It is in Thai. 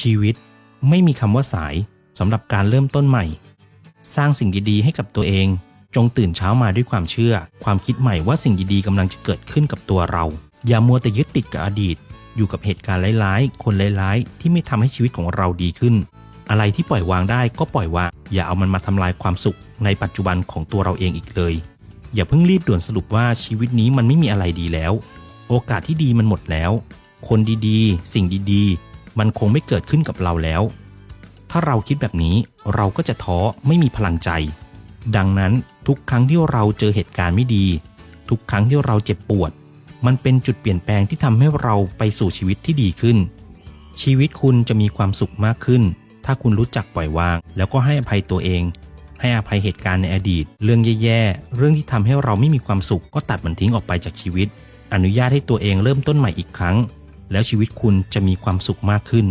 ชีวิตไม่มีคำว่าสายสำหรับการเริ่มต้นใหม่ สร้างสิ่งดีๆ ให้กับตัวเอง จงตื่นเช้ามาด้วยความเชื่อ ความคิดใหม่ว่าสิ่งดีๆกำลังจะเกิดขึ้นกับตัวเรา อย่ามัวแต่ยึดติดกับอดีต อยู่กับเหตุการณ์ร้ายๆ คนร้ายๆ ที่ไม่ทำให้ชีวิตของเราดีขึ้น อะไรที่ปล่อยวางได้ก็ปล่อยวางอย่าเอามันมาทำลายความสุข ในปัจจุบันของตัวเราเองอีกเลย อย่าเพิ่งรีบด่วนสรุปว่าชีวิตนี้มันไม่มีอะไรดีแล้ว โอกาสที่ดีมันหมดแล้ว คนดีๆ สิ่งดีๆ มันคงไม่เกิดขึ้นกับเราแล้ว ถ้าเราคิดแบบนี้เราก็จะท้อไม่มีพลังใจ ดังนั้นทุกครั้งที่เราเจอเหตุการณ์ไม่ดี ทุกครั้งที่เราเจ็บปวด มันเป็นจุดเปลี่ยนแปลงที่ทำให้เราไปสู่ชีวิตที่ดีขึ้น ชีวิตคุณจะมีความสุขมากขึ้น ถ้าคุณรู้จักปล่อยวาง แล้วก็ให้อภัยตัวเอง ให้อภัยเหตุการณ์ในอดีต เรื่องแย่ๆเรื่องที่ทำให้เราไม่มีความสุขก็ตัดมันทิ้งออกไปจากชีวิต อนุญาตให้ตัวเองเริ่มต้นใหม่อีกครั้ง แล้วชีวิตคุณจะมีความสุขมากขึ้น